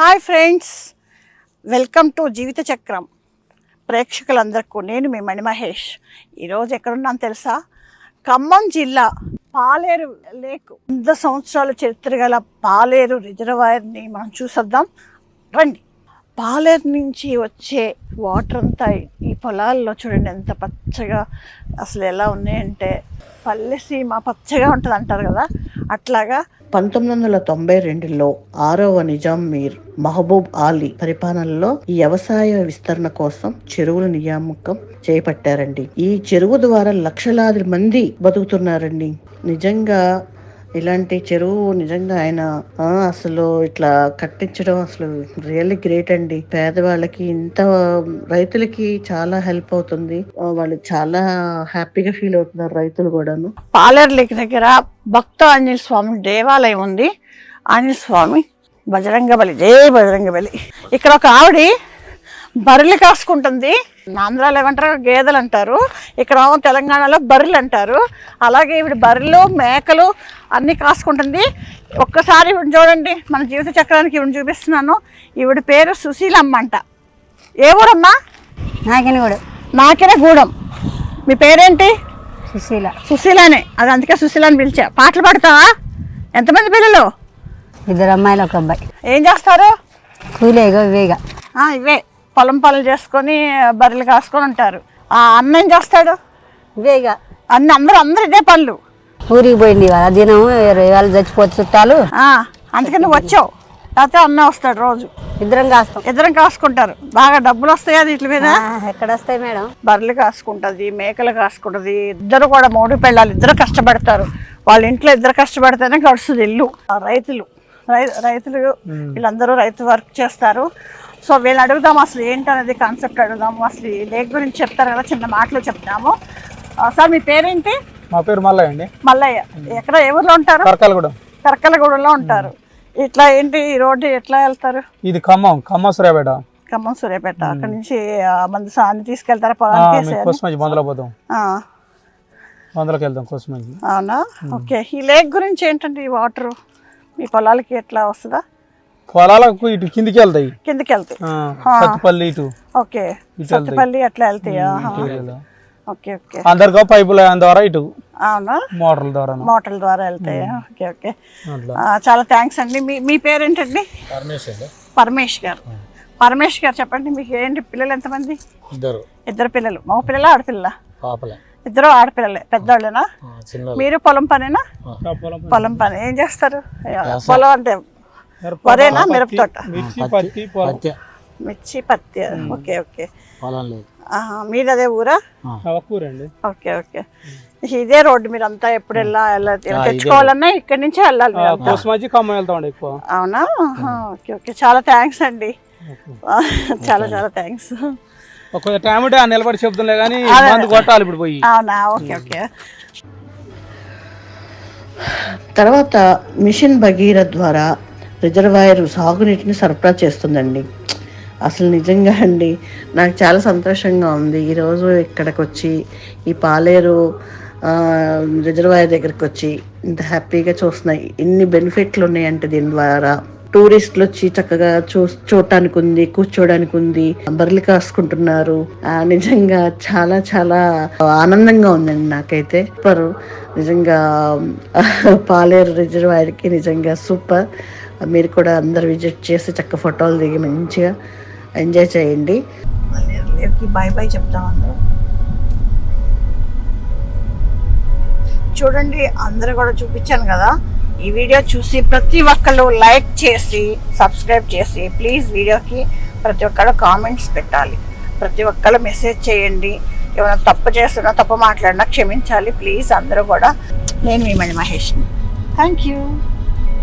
Hi friends welcome to Jeevitha Chakram. ప్రేక్షకులందరికీ నేను మీ మణిమహేష్ ఈరోజు ఎక్కడున్నాను తెలుసా? ఖమ్మం జిల్లా పాలేరు లేక్. వంద సంవత్సరాల చరిత్ర గల పాలేరు రిజర్వాయర్ని మనం చూసొద్దాం. రండి. పాలేరు నుంచి వచ్చే వాటర్ అంతా ఈ పొలాల్లో చూడండి ఎంత పచ్చగా అసలు ఎలా ఉన్నాయంటే పల్లె సీమ పచ్చగా ఉంటుంది అంటారు కదా అట్లాగా పంతొమ్మిది వందల తొంభై రెండులో ఆరవ నిజాం మీర్ మహబూబ్ ఆలీ పరిపాలనలో ఈ వ్యవసాయ విస్తరణ కోసం చెరువుల నియామకం చేపట్టారండి. ఈ చెరువు ద్వారా లక్షలాది మంది బతుకుతున్నారండి. నిజంగా ఇలాంటి చెరువు నిజంగా ఆయన అసలు ఇట్లా కట్టించడం అసలు రియల్లీ గ్రేట్ అండి. పేదవాళ్ళకి ఇంత రైతులకి చాలా హెల్ప్ అవుతుంది. వాళ్ళు చాలా హ్యాపీగా ఫీల్ అవుతున్నారు రైతులు కూడాను. పాలేరు లేక్ దగ్గర భక్త ఆంజనేయ స్వామి దేవాలయం ఉంది. ఆంజనేయ స్వామి బజరంగ బలి జయ బజరంగ బలి. ఇక్కడ ఒక ఆవిడ బర్రెలు కాసుకుంటుంది. ఆంధ్రాలో ఏమంటారు? గేదెలు అంటారు. ఇక్కడ తెలంగాణలో బర్రెలు అంటారు. అలాగే ఈవిడ బర్రెలు మేకలు అన్నీ కాసుకుంటుంది. ఒక్కసారి ఈవిడ చూడండి. మన జీవిత చక్రానికి ఈవిడ చూపిస్తున్నాను. ఈవిడ పేరు సుశీలమ్మ అంట. ఏ ఊరమ్మా? నాకిని కూడా నాకేనే గూడెం మీ పేరేంటి? సుశీల. సుశీలానే. అది అందుకే సుశీల అని పిలిచా. పాటలు పాడతావా? ఎంతమంది పిల్లలు? ఇద్దరు అమ్మాయిలు ఒక అబ్బాయి. ఏం చేస్తారు? కూలేగో ఇవేగా ఇవే. పొలం పనులు చేసుకొని బర్రెలు కాసుకొని ఉంటారు. ఆ అన్న ఏం చేస్తాడు? ఇవేగా. అన్ని అందరూ అందరూ ఇదే పనులు. ఊరికి పోయింది ఇవాళ దినం ఇరవై వేలు చచ్చిపోతే చుట్టాలు. ఆ, అందుకే నువ్వు వచ్చావు. లేకపోతే అన్న వస్తాడు రోజు. ఇద్దరం కాస్తాం. ఇద్దరం కాసుకుంటారు. బాగా డబ్బులు వస్తాయా వీటి మీద? ఆ, ఎక్కడ వస్తాయి మేడం? బర్రెలు కాసుకుంటుంది మేకలు కాసుకుంటుంది. ఇద్దరు కూడా మూడు పెళ్ళాలి ఇద్దరు కష్టపడతారు. వాళ్ళ ఇంట్లో ఇద్దరు కష్టపడితేనే గడుస్తుంది ఇల్లు. ఆ రైతులు. రై- రైతులు వీళ్ళందరూ రైతు వర్క్ చేస్తారు. సో వీళ్ళని అడుగుదాం అసలు ఏంటనేది కాన్సెప్ట్ అడుగుదాము అసలు ఈ లేక్ గురించి చెప్తారు కదా చిన్న మాటలు చెప్తాము. సార్ మీ పేరేంటి? మా పేరు మల్లయ్య అండి. మల్లయ్య. ఎక్కడ ఏ ఊర్లో ఉంటారు? కరకాలగూడెం. కరకలగూడలో ఉంటారు. ఇట్లా ఏంటి ఈ రోడ్డు ఎట్లా వెళ్తారు? ఇది ఖమ్మం ఖమ్మం సూర్యాపేట. ఖమ్మం సూర్యాపేట. అక్కడ నుంచి మంది సాన్ని తీసుకెళ్తారా? పొలానికి మందులో పోతాం. మందులకు వెళ్తాం కోసమంచి. అవునా? ఓకే. ఈ లేక్ గురించి ఏంటంటే ఈ వాటర్ మీ పొలాలకి ఎట్లా వస్తుందా? పొలాలకు ఇటు కిందికి వెళ్తాయి కిందకి వెళ్తాయి సత్తుపల్లి ఇటు. ఓకే. సత్తుపల్లి అట్లా వెళ్తాయి. Okay okay. అందరికీ పైపు లైన్ ద్వారా ఇటు. అవునా? మోటార్ల ద్వారా మోటార్ల ద్వారా వెళ్తాయి? Okay okay. చాలా థ్యాంక్స్ అండి. మీ మీ పేరేంటండి? పరమేష్ గారు. పరమేష్ గారు చెప్పండి మీకు ఏంటి పిల్లలు ఎంతమంది? ఇద్దరు. ఇద్దరు పిల్లలు. మగ పిల్లల ఆడపిల్ల పాపలే. ఇద్దరు ఆడపిల్లలే పెద్దవాళ్ళేనా మీరు పొలం పనేనా? పొలం పని. ఏం చేస్తారు? పొలం అంటే వరేనా మిరప తోట. మిర్చి పత్తి మిర్చి పత్తి. Okay okay. మీది అదే ఊరా? Okay okay. ఇదే రోడ్డు మీరు అంతా ఎప్పుడు తెచ్చుకోవాలన్నా ఇక్కడి నుంచే వెళ్ళాలి మీరు ఎక్కువ. అవునా? Okay okay. చాలా థ్యాంక్స్ అండి. చాలా చాలా థ్యాంక్స్ ఒక టైం నిలబడి చెప్తుండే కానీ మందు కొట్టాలి ఇప్పుడు పోయి. అవునా? Okay okay. తర్వాత మిషన్ భగీర ద్వారా రిజర్వాయర్ సాగునీటిని సరఫరా చేస్తుందండి. అసలు నిజంగా అండి నాకు చాలా సంతోషంగా ఉంది. ఈరోజు ఇక్కడికి వచ్చి ఈ పాలేరు రిజర్వాయర్ దగ్గరికి వచ్చి ఇంత హ్యాపీగా చూస్తున్నాయి ఎన్ని బెనిఫిట్లు ఉన్నాయంటే దీని ద్వారా. టూరిస్టులు వచ్చి చక్కగా చూ చూడటానికి ఉంది కూర్చోడానికి ఉంది బర్రెలు కాసుకుంటున్నారు. నిజంగా చాలా చాలా ఆనందంగా ఉందండి నాకైతే. సూపర్. నిజంగా పాలేరు రిజర్వాయర్కి నిజంగా సూపర్. మీరు కూడా అందరు విజిట్ చేసి చక్క ఫోటోలు దిగి మంచిగా ఎంజాయ్ చేయండి. బాయ్ బాయ్ చెప్తాం అందరూ చూడండి అందరూ కూడా చూపించాను కదా. ఈ వీడియో చూసి ప్రతి ఒక్కళ్ళు లైక్ చేసి సబ్స్క్రైబ్ చేసి ప్లీజ్ వీడియోకి ప్రతి ఒక్కళ్ళు కామెంట్స్ పెట్టాలి. ప్రతి ఒక్కళ్ళు మెసేజ్ చేయండి. ఏమైనా తప్పు చేస్తున్నా తప్పు మాట్లాడినా క్షమించాలి. ప్లీజ్ అందరూ కూడా. నేను మీ మహేష్ని థ్యాంక్ యూ.